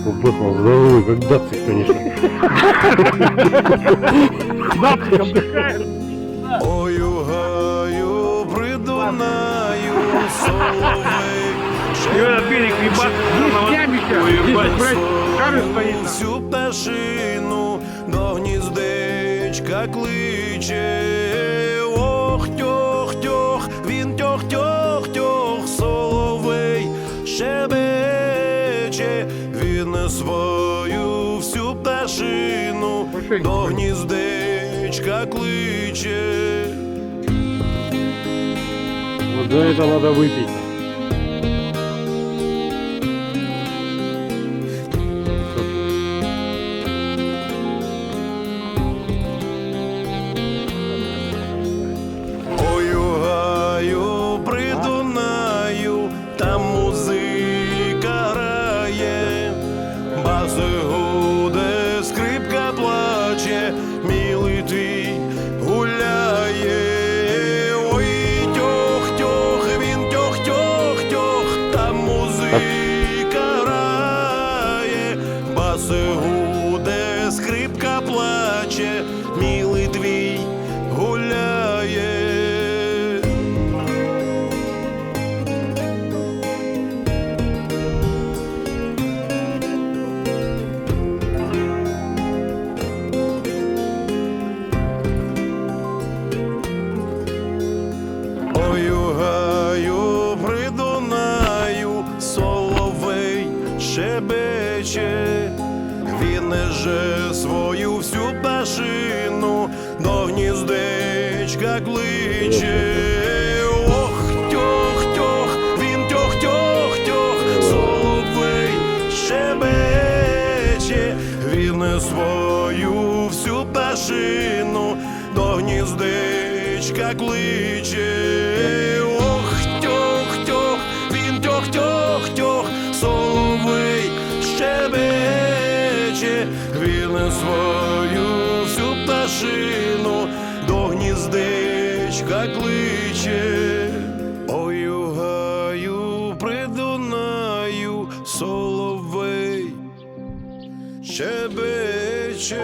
Бутылку бахнул в голову, как датчик, конечно. Датчиком дихає. Ою гаю придунаю соловей. І берег блядь, шари. Всю пташину до гніздечка кличе. Ох, тьох, тьох, він тьох, тьох, тьох, соловей щебече, він свою всю пташину до гніздечка кличе. Вот за это надо выпить. Баси гуде, скрипка плаче, милий твій гуляє. Ой, тьох, тьох, він тьох, тьох, тьох, там музика грає, баси гуде, скрипка плаче, милий він неже свою всю пташину до гніздечка кличе. Ох, тьох, тьох, тьох, тьох, тьох, щебече, він свою всю пташину до гніздечка кличе. верне свою всю пташину до гніздечка кличе, Ой, у гаю, при соловей щебече.